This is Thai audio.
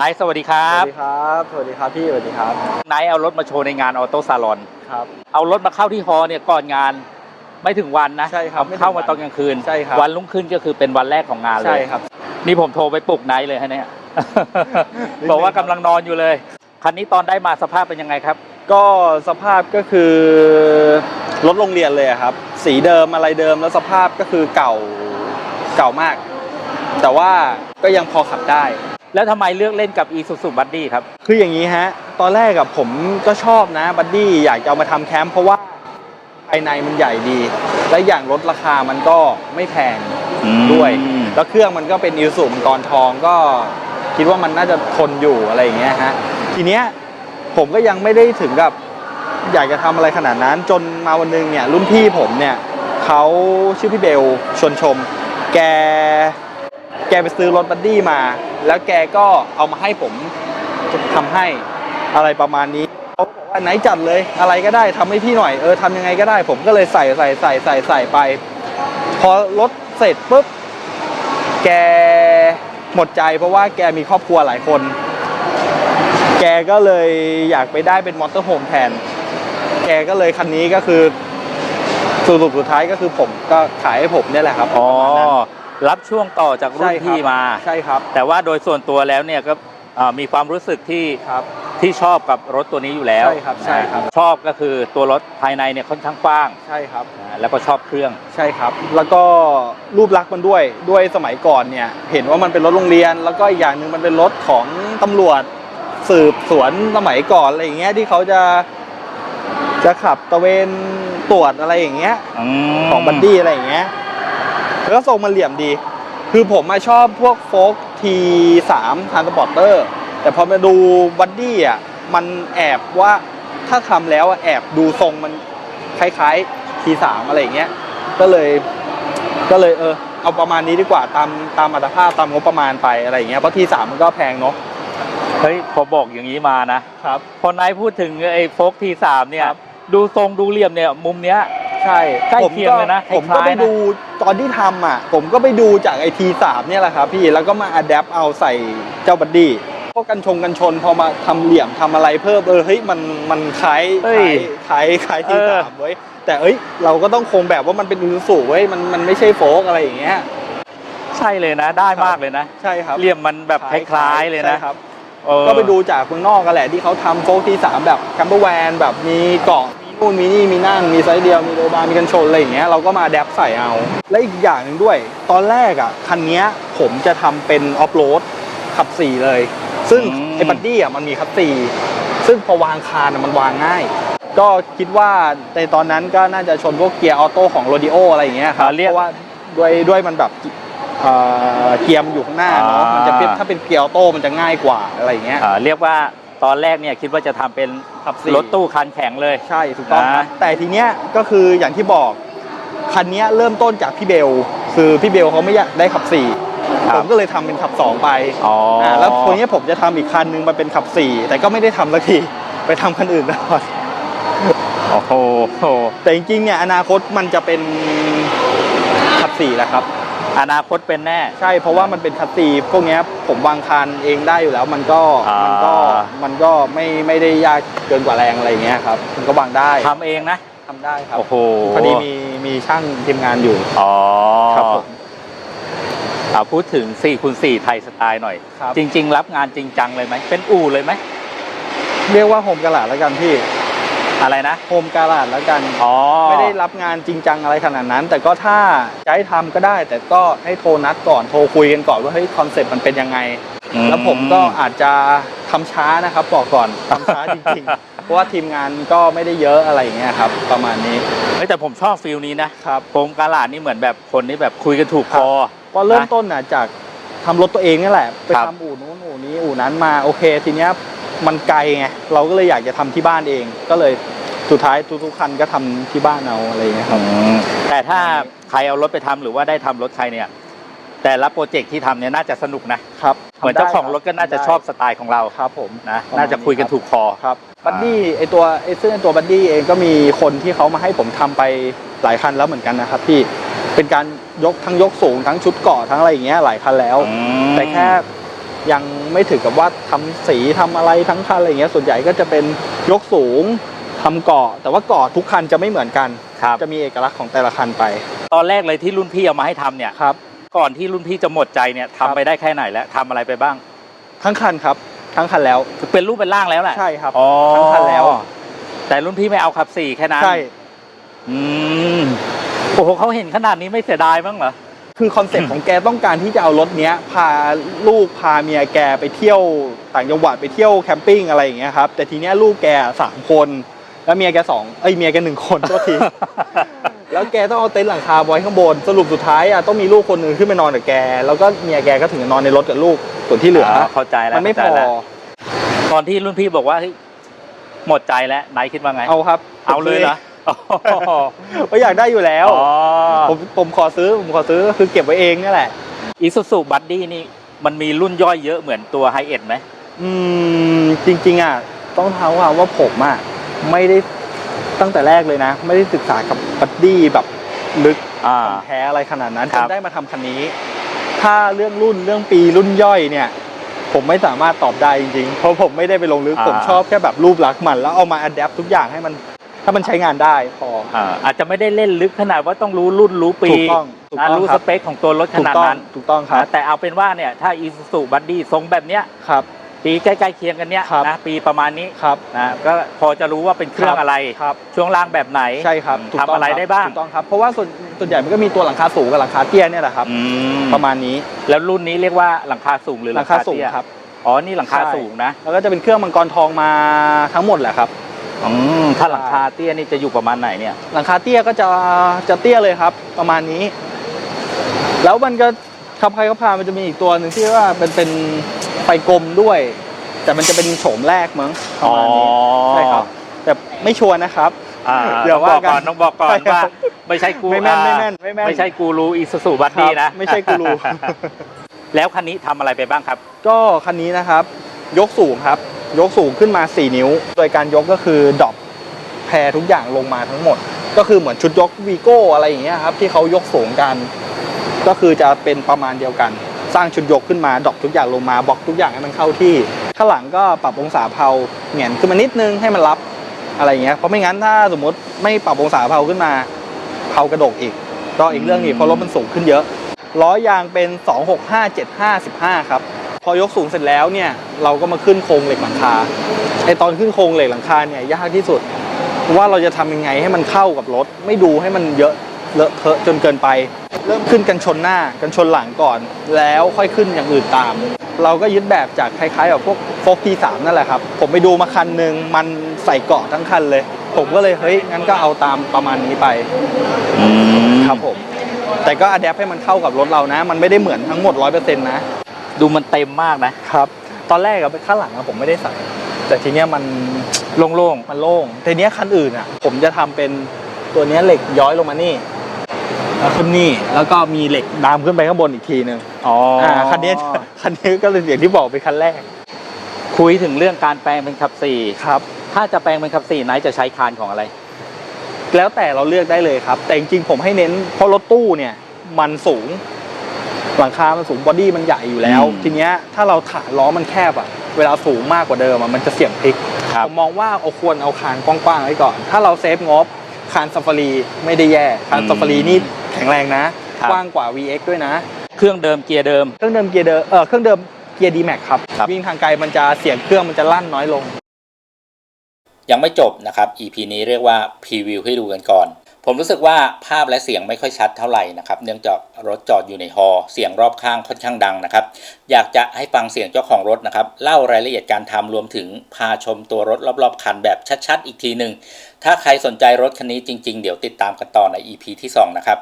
นายสวัสดีครัสบ วัสดีครับ สวัสดีครับพี่ สวัสดีครับ นายเอารถมาโชว์ในงานออโต้ซาลอน ครับ เอารถมาเข้าที่ฮอเนี่ยก่อนงานไม่ถึงวันนะใช่ครับเอาเข้ามาตอนกลางคืน ใช่ครับ วันรุ่งขึ้นก็คือเป็นวันแรกของงานเลยใช่ครับ นี่ผมโทรไปปลุกไนท์เลยฮะเนี่ย นิดนึง บอกว่ากำลังนอนอยู่เลย คันนี้ตอนได้มาสภาพเป็นยังไงครับ ก็สภาพก็คือรถโรงเรียนเลยอะครับ สีเดิมอะไรเดิมแล้วสภาพก็คือเก่า เก่ามาก แต่ว่าก็ยังพอขับได้ แล้วทำไมเลือกเล่นกับ e s u s u b u d d y ครับ คืออย่างนี้ฮะ ตอนแรกกับผมก็ชอบนะบัดดี้อยากจะเอามาทำแคมป์เพราะว่าภายในมันใหญ่ดี และอย่างรถราคามันก็ไม่แพงด้วย แล้วเครื่องมันก็เป็นอิลสุมังกรทองก็คิดว่ามันน่าจะทนอยู่อะไรอย่างเงี้ยฮะ ทีเนี้ยผมก็ยังไม่ได้ถึงกับอยากจะทำอะไรขนาดนั้น จนมาวันหนึงเนี่ยรุ่นพี่ผมเนี่ยเขาชื่อพี่เบลชวนชม แก แกไปซื้อรถบัดดี้มา แล้วแกก็เอามาให้ผมทำให้อะไรประมาณนี้เขาบอกว่าไหนจัดเลยอะไรก็ได้ทำให้พี่หน่อยเออทำยังไงก็ได้ ผมก็เลยใส่ใส่ใส่ใส่ใส่ไป พอรถเสร็จปุ๊บแกหมดใจเพราะว่าแกมีครอบครัวหลายคน แกก็เลยอยากไปได้เป็นมอเตอร์โฮมแทน แกก็เลยคันนี้ก็คือสรุปสุดท้ายก็คือผมก็ขายให้ผมเนี่ยแหละครับ อ๋อป ระมาณนั้นรับช่วงต่อจากรุ่ใช่นครับพี่มา ใช่ครับ แต่ว่าโดยส่วนตัวแล้วเนี่ยก็อ่ามีความรู้สึกที่ครับที่ชอบกับรถตัวนี้อยู่แล้ว ใช่ครับใช่ครับนะชอบก็คือตัวรถภายในเนี่ยค่อนข้างกว้าง ใช่ครับนะแล้วก็ชอบเครื่อง ใช่ครับ แล้วก็รูปลักษณ์มันด้วย ด้วยสมัยก่อนเนี่ยเห็นว่ามันเป็นรถโรงเรียน แล้วก็อีกอย่างหนึ่งมันเป็นรถของตำรวจสืบสวนสมัยก่อนอะไรอย่างเงี้ยที่เขาจะจะขับตระเวนตรวจอะไรอย่างเงี้ยมของบัดดี้อะไรอย่างเงี้ย แล้วก็ทรงมันเหลี่ยมดี คือผมมาชอบพวกโฟกทีสามทานสปอร์เตอร์แต่พอมาดูบัดดี้อะมันแอบว่าถ้าทำแล้วอะแอบดูทรงมันคล้ายๆทีสามอะไรอย่างเงี้ยก็เลยก็เลยเออเอาประมาณนี้ดีกว่าตามตามอัตภาพตามงบประมาณไปอะไรอย่างเงี้ยเพราะทีสามมันก็แพงเนาะเฮ้ยพอบอกอย่างนี้มานะครับ พอนายพูดถึงไอ้โฟกทีสามเนี่ยครับดูทรงดูเหลี่ยมเนี่ยมุมเนี้ย ใช่ใกล้เคียงเลยนะผมก็คล้ายๆไปนะดูตอนที่ทำอะ ผมก็ไปดูจากไอทีสามเนี่ยแหละครับพี่แล้วก็มาอัดแอปเอาใส่เจ้าบัดดี้พวกกันชงกันชนพอมาทำเหลี่ยมทำอะไรเพิ่มเออเฮ้ยมันมันคล้ายเฮ้คล้ายยคล้ายคล้ายทีเออสามเว้ยแต่เอ้ยเราก็ต้องคงแบบว่ามันเป็นอุสุเว้ยมันมันไม่ใช่โฟกอะไรอย่างเงี้ยใช่เลยนะได้ครับมากเลยนะ ใช่ครับเหลี่ยมมันแบบคล้ายๆเลยนะใช่ครับเออก็ไปดูจากเมืองนอกกันแหละที่เขาทำโฟกทีสามแบบแคมเปอร์แวนแบบมีเกาะมี นู่นมีนี่มีนั่นมีไซส์เดียวมีโรบาร์มีกันชนอะไรอย่างเงี้ยเราก็มาแดปใส่เอา และอีกอย่างหนึ่งด้วย ตอนแรกอะคันเนี้ยผมจะทำเป็นออฟโรดขับสี่เลย ซึ่งไอ้บัดดี้อะมันมีขับสี่ซึ่งพอวางคานอะมันวางง่าย ก็คิดว่าในตอนนั้นก็น่าจะชนพวกเกียร์ออโต้ของโรดิโออะไรอย่างเงี้ยครับอ่าเรียกเพราะว่าด้วยด้วยมันแบบเอ่อเกียร์มันอยู่ข้างหน้าเนาะอ่ามัมันจะเป็นถ้าเป็นเกียร์ออโต้มันจะง่ายกว่าอะไรอย่างเงี้ยอ่าเรียกว่า ตอนแรกเนี่ยคิดว่าจะทำเป็นขับสี่รถตู้คันแข็งเลย ใช่ถูกต้องครับนะ แต่ทีเนี้ยก็คืออย่างที่บอกคันเนี้ยเริ่มต้นจากพี่เบลคือพี่เบลเขาไม่อยากได้ขับสี่ผมก็เลยทำเป็นขับสองไปอ๋ออ่าแล้วคนนี้ยผมจะทำอีกคันนึงมาเป็นขับสี่แต่ก็ไม่ได้ทำสักทีไปทำคันอื่นก่อน โอ้โห แต่จริงๆเนี่ยอนาคตมันจะเป็นขับสี่แหละครับ อนาคตเป็นแน่ ใช่เพราะว่ามันเป็นขับสี่พวกเนี้ยผมวางคันเองได้อยู่แล้วมันก็อ่ามัมันก็มันก็ไม่ไม่ได้ยากเกินกว่าแรงอะไรอย่างเงี้ยครับมันก็วางได้ทำเองนะทำได้ครับโอ้โหพอดีมีมีช่างทีมงานอยู่อ๋อครับผมเอาพูดถึง4คูณ4ไทยสไตล์หน่อยครับจริง ๆ รับงานจริงจังเลยไหมเป็นอู่เลยไหมเรียกว่าโฮมกาลาดแล้วกันพี่ อะไรนะโฮมกาลาดแล้วกันอ๋อไม่ได้รับงานจริงจังอะไรขนาดนั้น แต่ก็ถ้าจะให้ทำก็ได้ แต่ก็ให้โทรนัดก่อนโทรคุยกันก่อนว่าเฮ้ยคอนเซ็ปต์มันเป็นยังไงอืแล้วผมก็อาจจะทำช้านะครับบอกก่อนทำช้าจริงๆ เพราะว่าทีมงานก็ไม่ได้เยอะอะไรอย่างเงี้ยครับ ประมาณนี้เฮ้ยแต่ผมชอบฟิลนี้นะครับโคมกาลาดนี่เหมือนแบบคนที่แบบคุยกันถูกคอก็เริ่มต้นน่ะจากทำรถตัวเองนี่แหละไปครับทำอู่นู้นอู่นี้อู่นั้นมาโอเค ทีเนี้ยมันไกลไงเราก็เลยอยากจะทำที่บ้านเองก็เลย สุดท้ายทุกๆคันก็ทำที่บ้านเอาอะไรอย่างเงี้ยครับ แต่ถ้าใครเอารถไปทำหรือว่าได้ทำรถใครเนี่ย แต่ละโปรเจกต์ที่ทำเนี่ยน่าจะสนุกนะครับเหมือนเจ้าของรถก็น่าจะชอบสไตล์ของเราครับผม นะประมาณน่าจะคุยกันนี้ครับถูกคอ ครับบัดดี้ไอตัวไอซึ่งไอตัวบัดดี้เองก็มีคนที่เขามาให้ผมทำไปหลายคันแล้วเหมือนกันนะครับพี่เป็นการยกทั้งยกสูงทั้งชุดเกาะทั้งอะไรอย่างเงี้ยหลายคันแล้วอืมแต่แค่ยังไม่ถึงกับว่าทำสีทำอะไรทั้งคันอะไรเงี้ยส่วนใหญ่ก็จะเป็นยกสูง ทำเกาะแต่ว่าเกาะทุกคันจะไม่เหมือนกันครับจะมีเอกลักษณ์ของแต่ละคันไป ตอนแรกเลยที่รุ่นพี่เอามาให้ทำเนี่ยครับก่อนที่รุ่นพี่จะหมดใจเนี่ยครับทำไปได้แค่ไหนแล้วทำอะไรไปบ้าง ทั้งคันครับ ทั้งคันแล้วคือเป็นรูปเป็นร่างแล้วแหละใช่ครับอ๋อทั้งคันแล้ว แต่รุ่นพี่ไม่เอาขับสี่แค่นั้นใช่อืมโอ้โหเขาเห็นขนาดนี้ไม่เสียดายบ้างเหรอคือคอนเซ็ปต์ของแกต้องการที่จะเอารถเนี้ย พาลูกพาเมียแกไปเที่ยวต่างจังหวัดไปเที่ยวแคมปิ้งอะไรอย่างเงี้ยครับแต่ทีเนี้ยลูกแกสามคน แล้วเมียแกสองเอ้ยเมียแกหนึ่งคนก็ที แล้วแกต้องเอาเต็นท์หลังคาไว้ข้างบน สรุปสุดท้ายอะต้องมีลูกคนหนึ่งขึ้นไปนอนกับแก แล้วก็เมียแกก็ถึงจะนอนในรถกับลูกส่วนที่เหลือเข้าใจแล้วมันไม่พเข้าอใจแล้วตอนที่รุ่นพี่บอกว่าเฮ้ยหมดใจแล้วนายคิดว่าไง เอาครับเอาเลยเหรอเพราะอยากได้อยู่แล้ว อ๋อผมผมขอซื้อผมขอซื้อคือเก็บไว้เองนี่แหละ อีซูซูบัดดี้นี่มันมีรุ่นย่อยเยอะเหมือนตัวไฮเอ็ดไหม อืมจริงๆอะต้องเท้าความว่าผมอะ ไม่ได้ตั้งแต่แรกเลยนะ ไม่ได้ศึกษากับบัดดี้แบบลึกอ่าของแท้อะไรขนาดนั้นคจรับ นได้มาทำคันนี้ ถ้าเรื่องรุ่นเรื่องปีรุ่นย่อยเนี่ย ผมไม่สามารถตอบได้จริงๆ เพราะผมไม่ได้ไปลงลึกอ่า ผมชอบแค่แบบรูปลักษณ์มัน แล้วเอามาอัดแอปทุกอย่างให้มัน ถ้ามันใช้งานได้พอ อ่าอาจจะไม่ได้เล่นลึกขนาดว่าต้องรู้รุ่นรู้ปีถูกต้องถูกนะต้องรู้คสรับ เปคของตัวรถขถูกนาดต้องนั้นถูกต้องครับนะแต่เอาเป็นว่าเนี่ยถ้าอีซูซูบัดดี้ทรงแบบเนี้ยครับ ปีใกล้ๆเคียงกันเนี้ยครับ นะปีประมาณนี้ครับ นะก็พอจะรู้ว่าเป็นเครื่องอะไร ครับ ช่วงล่างแบบไหนใช่ครับถูกทำต้งอะไรได้บ้างถูกต้องครับ เพราะว่าส่วนส่วนใหญ่มันก็มีตัวหลังคาสูงกับหลังคาเตี้ยเนี่ยแหละครับ อืมประมาณนี้แล้วรุ่นนี้เรียกว่าหลังคาสูงหรือหหลัลังงคาคาสูงเตี้ยครับ อ๋อนี่หลังคาใช่ สูงนะแล้วก็จะเป็นเครื่องมังกรทองมาทั้งหมดแหละครับ อืมถ้าหลังคาเตี้ยนี่จะอยู่ประมาณไหนเนี่ย หลังคาเตี้ยก็จะจะเตี้ยเลยครับ ประมาณนี้ แล้วมันก็ขับใครก็พามันจะมีอีกตัวหนึ่งที่ว่าเป็นเป็น ไฟกลมด้วย แต่มันจะเป็นโฉมแรกมั้งประมาณนี้ใช่ครับ แต่ไม่ชัวร์นะครับอ่าเดี๋ยวต้องบอกว่ากันก่อนต้องบอกก่อนใช่ครับว่าไม่ใช่กูไม่แม่นอ่าไม่แม่นไม่แม่นไม่ใช่กูรูอีซูซูบัดดี้ครันะบไม่ใช่กูรูแล้วคันนี้ทำอะไรไปบ้างครับ ก็คันนี้นะครับ ยกสูงครับ ยกสูงขึ้นมา 4 นิ้ว โดยการยกก็คือดรอปแพรทุกอย่างลงมาทั้งหมด ก็คือเหมือนชุดยกวีโก้อะไรอย่างเงี้ยครับ ที่เขายกสูงกัน ก็คือจะเป็นประมาณเดียวกัน สร้างชุดยกขึ้นมาดรอปทุกอย่างลงมาบล็อกทุกอย่างให้มันเข้าที่ ข้างหลังก็ปรับองศาเพาเหงียนขึ้นมานิดนึงให้มันรับอะไรอย่างเงี้ยเพราะไม่งั้นถ้าสมมติไม่ปรับองศาเพาขึ้นมาเพากระดกอีกก็อีกเรื่องอีกเพราะรถมันสูงขึ้นเยอะล้อยางเป็น 265 75 15ครับ พอยกสูงเสร็จแล้วเนี่ย เราก็มาขึ้นโครงเหล็กหลังคาไอตอนขึ้นโครงเหล็กหลังคาเนี่ยยากที่สุด ว่าเราจะทำยังไงให้มันเข้ากับรถ ไม่ดูให้มันเยอะเลอะเทอะจนเกินไป เริ่มขึ้นกันชนหน้ากันชนหลังก่อน แล้วค่อยขึ้นอย่างอื่นตาม เราก็ยึดแบบจากคล้ายๆแบบพวกโฟก P3 นั่นแหละครับ ผมไปดูมาคันหนึ่งมันใส่เกาะทั้งคันเลย ผมก็เลยเฮ้ยงั้นก็เอาตามประมาณนี้ไปอืมครับผม แต่ก็อัดแอปให้มันเข้ากับรถเรานะ มันไม่ได้เหมือนทั้งหมด100%นะ ดูมันเต็มมากนะครับ ตอนแรกอะไปข้างหลังอะผมไม่ได้ใส่ แต่ทีเนี้ยมันโล่งมันโล่งแต่เนี้ยคันอื่นอะผมจะทำเป็นตัวเนี้ยเหล็กย้อยลงมานี่แล้ว ขึ้นนี่แล้วก็มีเหล็กดามขึ้นไปข้างบนอีกทีหนึ่งๆอ๋อออ่าคันเนี้ยคันนี้ก็เลยอย่างที่บอกเป็นคันแรก คุยถึงเรื่องการแปลงเป็นขับสี่ครับ ถ้าจะแปลงเป็นขับสี่ไหนจะใช้คานของอะไร แล้วแต่เราเลือกได้เลยครับ แต่จริงๆผมให้เน้นเพราะรถตู้เนี่ย มันสูงหลังคามันสูงบอดี้มันใหญ่อยู่แล้วอืมทีเนี้ยถ้าเราฐานล้อมันแคบอะเวลาสูงมากกว่าเดิมอะมันจะเสี่ยงพลิกครับผมมองว่าเอาควรเอาคานกว้างๆไว้ก่อน ถ้าเราเซฟงบคานซาฟารีไม่ได้แย่คานอืมซาฟารีนี่ แข็งแรงนะ ครับกว้างกว่า VX ด้วยนะ เครื่องเดิมเกียร์เดิม เครื่องเดิมเกียร์เดิมเออเครื่องเดิมเกียร์ D-Max ครับ ครับ วิ่งทางไกลมันจะเสียงเครื่องมันจะลั่นน้อยลง ยังไม่จบนะครับ EP นี้เรียกว่าพรีวิวให้ดูกันก่อน ผมรู้สึกว่าภาพและเสียงไม่ค่อยชัดเท่าไหร่นะครับ เนื่องจากรถจอดอยู่ในฮอเสียงรอบข้างค่อนข้างดังนะครับ อยากจะให้ฟังเสียงเจ้าของรถนะครับ เล่ารายละเอียดการทำรวมถึงพาชมตัวรถรอบๆคันแบบชัดๆ อีกทีหนึ่งถ้าใครสนใจรถคันนี้จริง ๆ เดี๋ยวติดตามกันต่อใน EP ที่ 2 นะครับ